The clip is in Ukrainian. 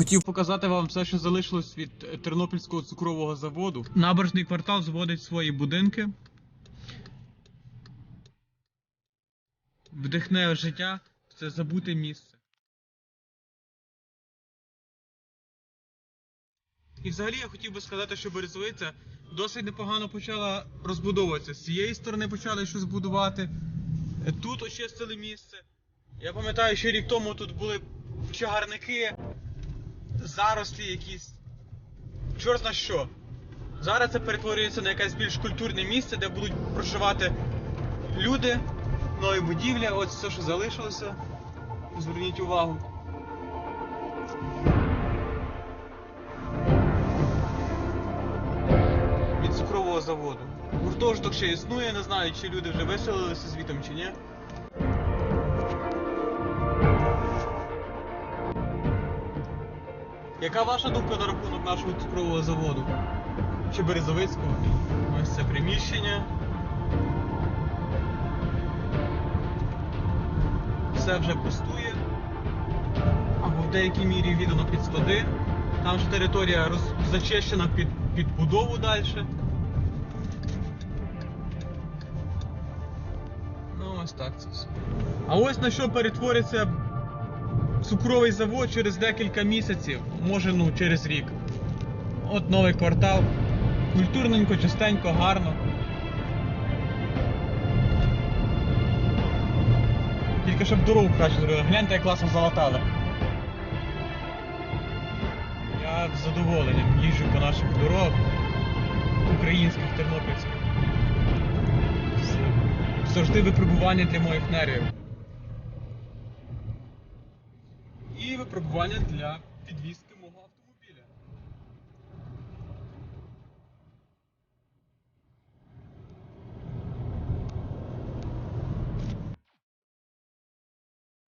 Хотів показати вам все, що залишилось від е, Тернопільського цукрового заводу. Набережний квартал зводить свої будинки. Вдихне життя в це забуте місце. І взагалі я хотів би сказати, що Березовиця досить непогано почала розбудовуватися. З цієї сторони почали щось будувати. Тут очистили місце. Я пам'ятаю, що рік тому тут були чагарники, зарослі якісь. Чорт на що. Зараз це перетворюється на якесь більш культурне місце, де будуть проживати люди, нові будівлі, ось все, що залишилося. Зверніть увагу. Від цукрового заводу. Гуртожиток ще існує, не знаю, чи люди вже виселилися звітом чи ні. Яка ваша думка на рахунок нашого цукрового заводу? Чи Березовицького? Ось це приміщення. Все вже пустує. Або в деякій мірі віддано під склади. Там ж територія роз... зачищена під, будову далі. Ну, ось так це все. А ось на що перетвориться цукровий завод через декілька місяців, може ну через рік. От новий квартал. Культурненько, чистенько, гарно. Тільки щоб дорогу краще зробили. Гляньте, як класно залатали. Я з задоволенням їжджу по наших дорогах, українських, тернопільських. Завжди випробування для моїх нервів. І випробування для підвізки